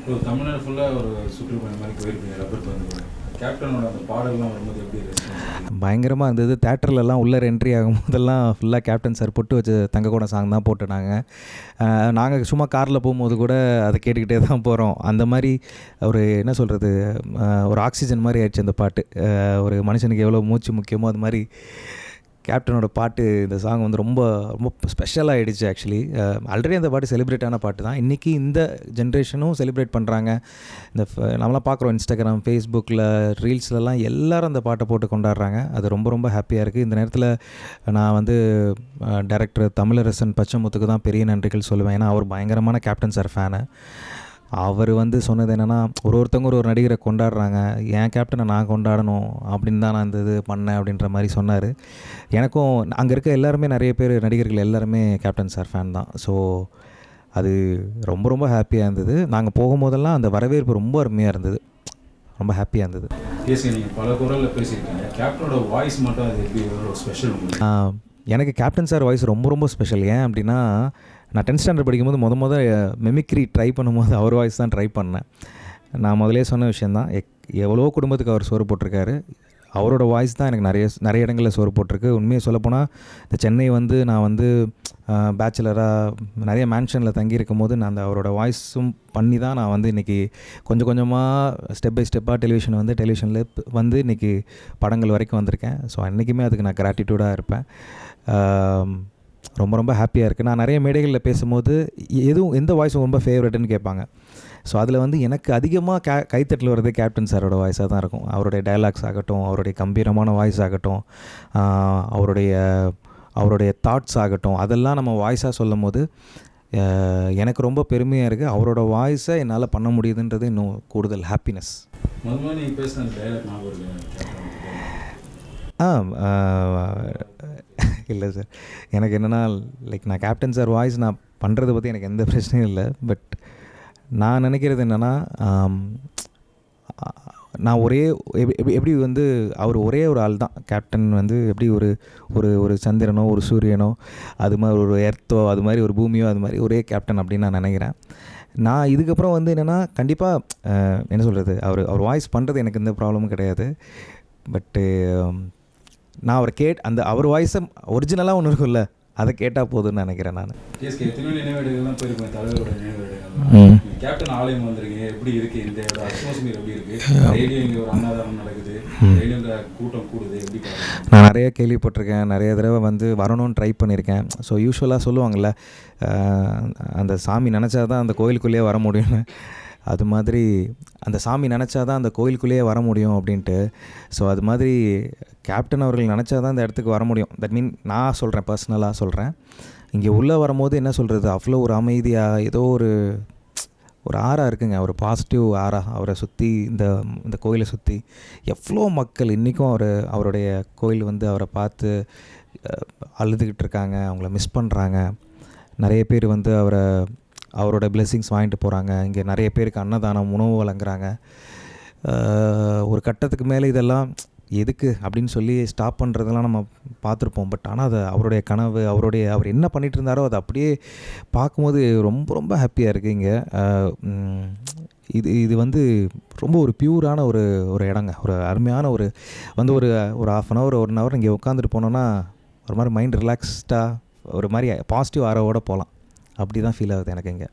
இப்போ தமிழ்நாடு ஃபுல்லாக ஒரு சுற்றுப்பயணம் மாதிரி போயிருப்பீங்க ரப்பர் பந்து கேப்டனோட அந்த பாடல்லாம் வரும்போது எப்படி ரெஸ்பான்ஸ் பயங்கரமாக இருந்தது. தேட்டர்லலாம் உள்ளே என்ட்ரி ஆகும்போதெல்லாம் ஃபுல்லாக கேப்டன் சார் பொட்டு வச்ச தங்கக்கூட சாங் தான் போட்டுனாங்க நாங்கள் சும்மா காரில் போகும்போது கூட அதை கேட்டுக்கிட்டே தான் போகிறோம் அந்த மாதிரி ஒரு என்ன சொல்கிறது ஒரு ஆக்சிஜன் மாதிரி ஆயிடுச்சு அந்த பாட்டு. ஒரு மனுஷனுக்கு எவ்வளோ மூச்சு முக்கியமோ அது மாதிரி கேப்டனோட பாட்டு இந்த சாங் வந்து ரொம்ப ரொம்ப ஸ்பெஷலாக ஆகிடுச்சு ஆக்சுவலி ஆல்ரெடி அந்த பாட்டு செலிப்ரேட் ஆன பாட்டு தான். இன்றைக்கி இந்த ஜென்ரேஷனும் செலிப்ரேட் பண்ணுறாங்க இந்த நம்மளாம் பார்க்குறோம் இன்ஸ்டாகிராம் ஃபேஸ்புக்கில் ரீல்ஸ்லலாம் எல்லோரும் அந்த பாட்டை போட்டு கொண்டாடுறாங்க. அது ரொம்ப ரொம்ப ஹாப்பியாக இருக்குது இந்த நேரத்தில் நான் வந்து டைரக்டர் தமிழரசன் பச்சமுத்துக்கு தான் பெரிய நன்றிகள் சொல்லுவேன். ஏன்னா அவர் பயங்கரமான கேப்டன் சார் ஃபேனு அவர் வந்து சொன்னது என்னென்னா ஒரு ஒருத்தவங்க ஒரு ஒரு நடிகரை கொண்டாடுறாங்க என் கேப்டனை நான் கொண்டாடணும் அப்படின்னு தான் நான் இந்த இது பண்ணேன் அப்படின்ற மாதிரி சொன்னார். எனக்கும் அங்கே இருக்க எல்லாருமே நிறைய பேர் நடிகர்கள் எல்லாருமே கேப்டன் சார் ஃபேன் தான். ஸோ அது ரொம்ப ரொம்ப ஹாப்பியாக இருந்தது. நாங்கள் போகும்போதெல்லாம் அந்த வரவேற்பு ரொம்ப அருமையாக இருந்தது. ரொம்ப ஹாப்பியாக இருந்தது. பேசி நீங்கள் பல குரலில் பேசியிருக்கீங்க. கேப்டனோட வாய்ஸ் மட்டும் அது எப்படி எவ்வளோ ஸ்பெஷல் எனக்கு கேப்டன் சார் வாய்ஸ் ரொம்ப ரொம்ப ஸ்பெஷல் ஏன் அப்படின்னா நான் டென்த் ஸ்டாண்டர்ட் படிக்கும்போது முத முத மெமிக்ரி ட்ரை பண்ணும்போது அவர் வாய்ஸ் தான் ட்ரை பண்ணேன். நான் முதலே சொன்ன விஷயந்தான் எக் எவ்வளோ குடும்பத்துக்கு அவர் சோறு போட்டிருக்காரு. அவரோட வாய்ஸ் தான் எனக்கு நிறைய நிறைய இடங்களில் சோறு போட்டிருக்கு. உண்மையை சொல்லப்போனால் இந்த சென்னை வந்து நான் வந்து பேச்சுலராக நிறைய மேன்ஷனில் தங்கியிருக்கும் போது நான் அந்த அவரோட வாய்ஸும் பண்ணி தான் நான் வந்து இன்றைக்கி கொஞ்சம் கொஞ்சமாக ஸ்டெப் பை ஸ்டெப்பாக டெலிவிஷன் வந்து டெலிவிஷனில் வந்து இன்றைக்கி படங்கள் வரைக்கும் வந்திருக்கேன். ஸோ என்றைக்குமே அதுக்கு நான் கிராட்டிடியூடாக இருப்பேன். ரொம்ப ரொம்ப ஹாப்பியாக இருக்குது நான் நிறைய மேடைகளில் பேசும்போது எதுவும் எந்த வாய்ஸும் ரொம்ப ஃபேவரட்னு கேட்பாங்க. ஸோ அதில் வந்து எனக்கு அதிகமாக கே கைத்தட்டல் வர்றது கேப்டன் சாரோட வாய்ஸாக தான் இருக்கும். அவருடைய டயலாக்ஸ் ஆகட்டும் அவருடைய கம்பீரமான வாய்ஸ் ஆகட்டும் அவருடைய அவருடைய தாட்ஸ் ஆகட்டும் அதெல்லாம் நம்ம வாய்ஸாக சொல்லும் போது எனக்கு ரொம்ப பெருமையாக இருக்குது அவரோட வாய்ஸை என்னால் பண்ண முடியுதுன்றது இன்னும் கூடுதல் ஹாப்பினஸ் ஆ இல்லை சார் எனக்கு என்னென்னா லைக் நான் கேப்டன் சார் வாய்ஸ் நான் பண்ணுறதை பற்றி எனக்கு எந்த பிரச்சனையும் இல்லை. பட் நான் நினைக்கிறது என்னென்னா நான் ஒரே எப்படி எப்படி- எப்படி வந்து அவர் ஒரே ஒரு ஆள் தான். கேப்டன் வந்து எப்படி ஒரு ஒரு ஒரு சந்திரனோ ஒரு சூரியனோ அது மாதிரி ஒரு எர்த்தோ அது மாதிரி ஒரு பூமியோ அது மாதிரி ஒரே கேப்டன் அப்படின்னு நான் நினைக்கிறேன். நான் இதுக்கப்புறம் வந்து என்னென்னா கண்டிப்பாக என்ன சொல்கிறது அவர் அவர் வாய்ஸ் பண்ணுறது எனக்கு எந்த ப்ராப்ளமும் கிடையாது. பட்டு நான் அவர் கேட் அந்த அவர் வாய்ஸை ஒரிஜினலாக ஒன்று இருக்கும்ல அதை கேட்டால் போதும்னு நினைக்கிறேன் நான். கேப்டன் ஆலயம் வந்திருக்கீங்க எப்படி இருக்கு இந்த அட்மாஸ்பியர் எப்படி இருக்கு? அன்னதானம் நடக்குது. கூட்டம் கூடுது எப்படி நான் நிறைய கேள்விப்பட்டிருக்கேன் நிறைய தடவை வந்து வரணும்னு ட்ரை பண்ணியிருக்கேன். ஸோ யூஸ்வலாக சொல்லுவாங்கள்ல அந்த சாமி நினச்சா தான் அந்த கோயிலுக்குள்ளேயே வர முடியும்னு. அது மாதிரி அந்த சாமி நினச்சா தான் அந்த கோயிலுக்குள்ளேயே வர முடியும் அப்படின்ட்டு. ஸோ அது மாதிரி கேப்டன் அவர்கள் நினச்சா தான் அந்த இடத்துக்கு வர முடியும். தட் மீன் நான் சொல்கிறேன் பர்சனலாக சொல்கிறேன் இங்கே உள்ளே வரும்போது என்ன சொல்கிறது அவ்வளோ ஒரு அமைதியாக ஏதோ ஒரு ஒரு ஆறா இருக்குங்க. ஒரு பாசிட்டிவ் ஆறா. அவரை சுற்றி இந்த இந்த கோயிலை சுற்றி எவ்வளோ மக்கள் இன்றைக்கும் அவர் அவருடைய கோயில் வந்து அவரை பார்த்து அழுதுகிட்டு இருக்காங்க. அவங்கள மிஸ் பண்ணுறாங்க நிறைய பேர் வந்து அவரை அவரோட blessings வாங்கிட்டு போகிறாங்க இங்கே நிறைய பேருக்கு அன்னதானம் உணவு வழங்குறாங்க. ஒரு கட்டத்துக்கு மேலே இதெல்லாம் எதுக்கு அப்படின்னு சொல்லி ஸ்டாப் பண்ணுறதெல்லாம் நம்ம பார்த்துருப்போம். பட் ஆனால் அது அவருடைய கனவு அவருடைய அவர் என்ன பண்ணிகிட்டு இருந்தாரோ அதை அப்படியே பார்க்கும்போது ரொம்ப ரொம்ப ஹாப்பியாக இருக்குது இங்கே. இது இது வந்து ரொம்ப ஒரு பியூரான ஒரு ஒரு இடங்க. ஒரு அருமையான ஒரு வந்து ஒரு ஒரு half an hour one hour இங்கே உட்காந்துட்டு போனோன்னா ஒரு மாதிரி மைண்ட் ரிலாக்ஸ்டாக ஒரு மாதிரி பாசிட்டிவ் ஆரோவோடு போகலாம் அப்படி தான் ஃபீல் ஆகுது எனக்கு இங்கே.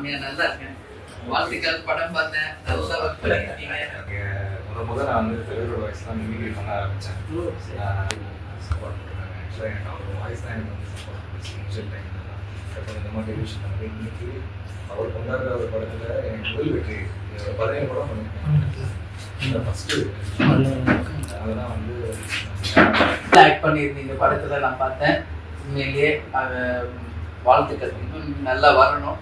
மாமியார் நல்லா இருக்கேன். வாழ்த்துக்கள் படம் பார்த்தேன். நல்லா ஒர்க் பண்ணிருக்கீங்க முத முத நான் வந்து தெலுங்கு வாய்ஸ் தான் மிமிக்ரி பண்ண ஆரம்பித்தேன் சப்போர்ட் பண்ணுறாங்க ஆக்சுவலாக எனக்கு அவர் வாய்ஸ் தான் எனக்கு வந்து சப்போர்ட் பண்ணுச்சு. இனிஷியல் டைம் இப்போ இந்த மாதிரி டெலிவிஷன் வந்து இன்னைக்கு அவர் கொண்டாடுற ஒரு படத்தில் எனக்கு முதல் வெற்றி. ஒரு பதினேழு படம் பண்ணியிருக்கேன் இந்த ஃபஸ்ட்டு அதெல்லாம் வந்து ஆக்ட் பண்ணியிருந்தீங்க படத்துல நான் பார்த்தேன். உண்மையிலேயே வாழ்த்துக்கள். இன்னும் நல்லா வரணும்.